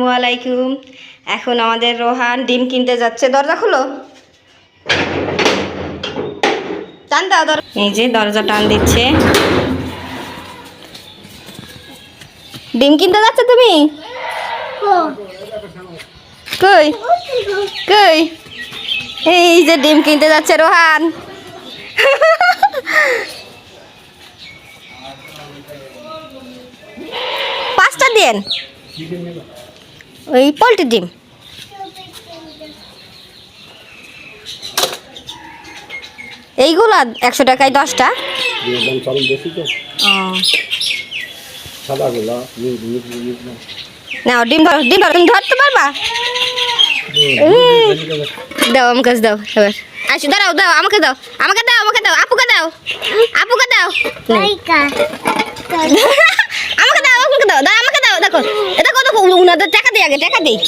আসসালামু আলাইকুম। এখন আমাদের রোহান ডিম কিনতে যাচ্ছে। দরজা খুলো। টান দাও, দর- এই যে দরজা টান দিচ্ছে। ডিম কিনতে যাচ্ছে তুমি? কই? কই? এই যে ডিম কিনতে যাচ্ছে রোহান। পাঁচটা দেন। ওই পোলট্রি ডিম। এইগুলা একশো টাকায় দশটা। না নাও ডিম ধরো ডিম ধরো তুমি ধরতে পারবা? দাও আমাকে দাও এবার। দাঁড়াও দাও আমাকে দাও আমাকে দাও আমাকে দাও আপুকে দাও আপুকে দাও আমাকে দাও আমাকে দাও দাও আমাকে দাও দেখো এ দেখো দেখো উনাদের টাকা দিই আগে টাকা দিই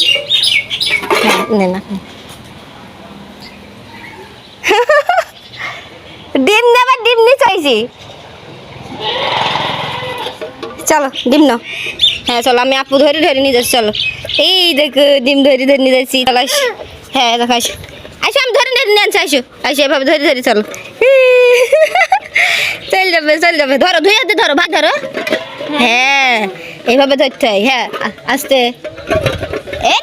ডিম নেবার ডিম নি চাইছি। চলো ডিম নাও। হ্যাঁ চলো আমি আপু ধরে ধরে নিয়ে যাচ্ছি চলো। এই দেখো ডিম ধরে ধরে নিয়ে যাচ্ছি চলো আসো হ্যাঁ দেখো আসো আসো আমি ধরে ধরে নিয়ে আনছি আসো আসো এভাবে ধরে ধরে চলো। চল যাবে চল যাবে। ধরো হাতে ধরো ভাগ ধরো। হ্যাঁ। এইভাবে ধরতে হয় হ্যাঁ আস্তে। এই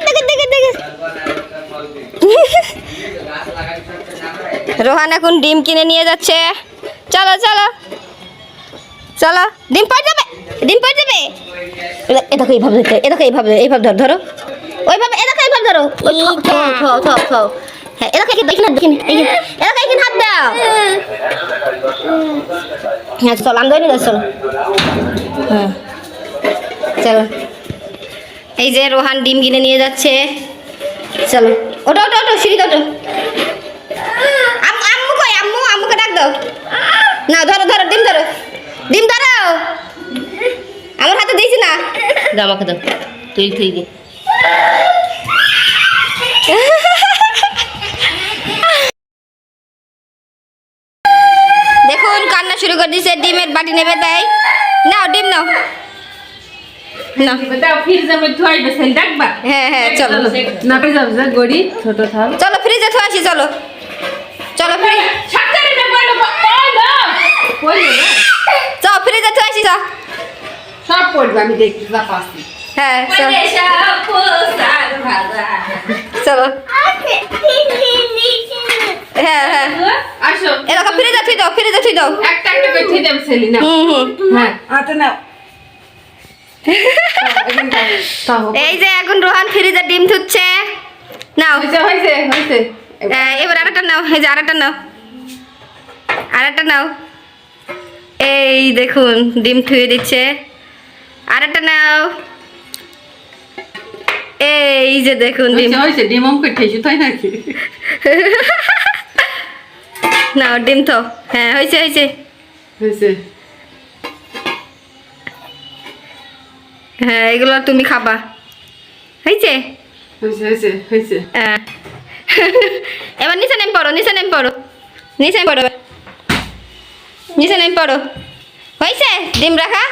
রোহান এখন ডিম কিনে নিয়ে যাচ্ছে। চলো চলো। চলো, ডিম পড়ে যাবে, ডিম পড়ে যাবে। এ- এ এইভাবে ধরতে এটাকে এইভাবে এইভাবে ধরো ধরো। ওইভাবে এটাকে এইভাবে ধরো। হ্যাঁ এ দেখো হাত দাও। হ্যাঁ চলো আমি ধরে চলো। হ্যাঁ। চলো। এই যে রোহান ডিম কিনে নিয়ে যাচ্ছে। চলো। ওটো ওটো ওটো সিঁড়িতে ওটো আম্মু কই? আম্মু, আম্মুকে ডাক দাও। না, ধরো ধরো, ডিম ধরো। ডিম ধরো। আমার হাতে দিয়েছি না। আমাকে দাও। তুই তুই দে দেখুন, কান্না শুরু করে দিয়েছে। ডিমের বাটি নেবে তাই। নাও, ডিম নাও। না। হ্যাঁ হ্যাঁ চলো। যা গড়ি ছোট থাল। চলো ফ্রিজে থো আসি চলো। চলো ফ্রিজ চল ফ্রিজে থো আসি সব পড়বে আমি দেখি হ্যাঁ চল। চলো। হ্যাঁ হ্যাঁ। এরকম ফ্রিজে থুই দাও ফ্রিজে থুই দাও। একটা করে থই হুম হুম। হ্যাঁ। আতে নাও। এই যে এখন রোহান ফ্রিজে ডিম থুচ্ছে নাও। হইছে হইছে এবার আরেকটা নাও এই যে আরেকটা নাও। আরেকটা নাও। এই দেখুন ডিম থুয়ে দিচ্ছে। আরেকটা নাও। এই যে দেখুন ডিম। ঠেসু তাই নাকি? নাও ডিম তো হ্যাঁ হয়েছে হয়েছে। হইছে হ্যাঁ এগুলো তুমি খাবা। হয়েছে? হ্যাঁ। এবার নিচে নেম পড়ো নিচে নেম পড়ো নিচে পড়ো। নিচে নেম পড়ো। হয়েছে? ডিম রাখা।